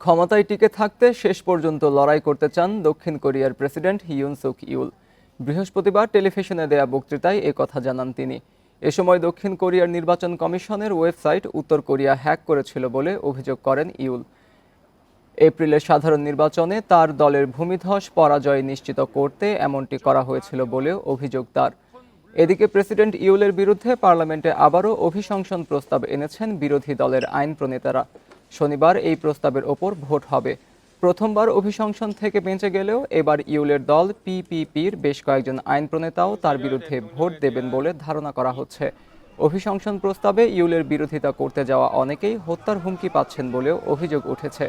ক্ষমতায় টিকে থাকতে শেষ পর্যন্ত লড়াই করতে চান দক্ষিণ কোরিয়ার প্রেসিডেন্ট হিউন সুক ইউল। বৃহস্পতিবার টেলিভিশনে দেয়া বক্তৃতায় এ কথা জানান তিনি। এ সময় দক্ষিণ কোরিয়ার নির্বাচন কমিশনের ওয়েবসাইট উত্তর কোরিয়া হ্যাক করেছিল বলে অভিযোগ করেন ইউল। এপ্রিলের সাধারণ নির্বাচনে তার দলের ভূমিধস পরাজয় নিশ্চিত করতে এমনটি করা হয়েছিল বলেও অভিযোগ তার। এদিকে প্রেসিডেন্ট ইউলের বিরুদ্ধে পার্লামেন্টে আবারও অভিশংসন প্রস্তাব এনেছেন বিরোধী দলের আইন প্রণেতারা শনিবার এই প্রস্তাবের ওপর ভোট হবে। প্রথমবার অভিশংসন থেকে বেঁচে গেলেও এবার ইউলের দল পিপিপির বেশ কয়েকজন আইন প্রণেতাও তার বিরুদ্ধে ভোট দেবেন বলে ধারণা করা হচ্ছে। অভিশংসন প্রস্তাবে ইউলের বিরোধিতা করতে যাওয়া অনেকেই হত্যার হুমকি পাচ্ছেন বলেও অভিযোগ উঠেছে।